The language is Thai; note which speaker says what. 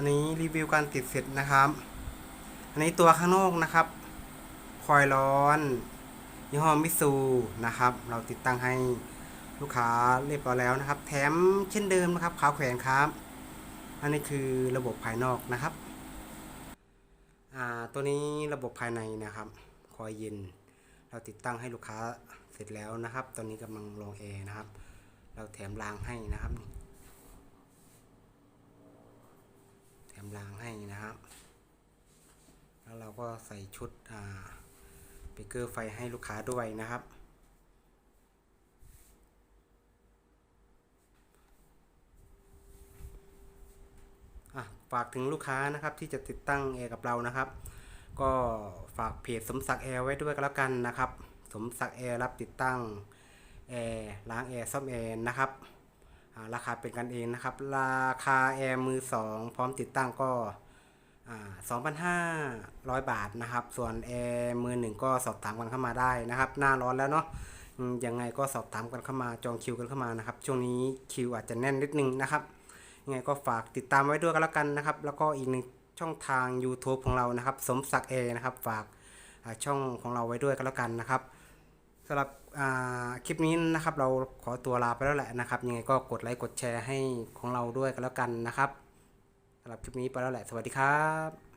Speaker 1: อันนี้รีวิวการติดเสร็จนะครับ อันนี้ตัวข้างนอกนะครับ คอยร้อนยี่ห้อมิซูนะครับ เราติดตั้งให้ลูกค้าเรียบร้อยแล้วนะครับ แถมเช่นเดิมนะครับขาแขวนครับ อันนี้คือระบบภายนอกนะครับอ่าตัวนี้ระบบภายในนะครับคอยเย็น เราติดตั้งให้ลูกค้าเสร็จแล้วนะครับ ตอนนี้กำลังลงแอร์นะครับ เราแถมรางให้นะครับ แถมรางให้นะครับ แล้วเรา ก็ใส่ชุดอ่าเบรกเกอร์ไฟให้ลูกค้าด้วยนะครับ ฝากถึงลูกค้านะครับที่จะติดตั้งแอร์กับเรานะครับ ก็ฝากเพจสมศักดิ์แอร์ไว้ด้วยก็แล้วกันนะครับ สมศักดิ์แอร์รับติดตั้งแอร์ล้างแอร์ซ่อมแอร์นะครับราคาเป็นกันเองนะครับ ราคาแอร์มือสองพร้อมติดตั้งก็ สองพันห้าร้อยบาทนะครับ ส่วนแอร์มือหนึ่งก็สอบถามกันเข้ามาได้นะครับ หน้าร้อนแล้วเนาะยังไงก็สอบถามกันเข้ามาจองคิวกันเข้ามานะครับ ช่วงนี้คิวอาจจะแน่นนิดนึงนะครับ ยังไงก็ฝากติดตามไว้ด้วยกันแล้วกันนะครับ แล้วก็อีกหนึ่งช่องทาง YouTube ของเรานะครับ สมศักดิ์เอนะครับ ฝากช่องของเราไว้ด้วยกันแล้วกันนะครับสำหรับคลิปนี้นะครับ เราขอตัวลาไปแล้วแหละนะครับ ยังไงก็กดไลค์กดแชร์ให้ของเราด้วยกันแล้วกันนะครับ สำหรับคลิปนี้ไปแล้วแหละ สวัสดีครับ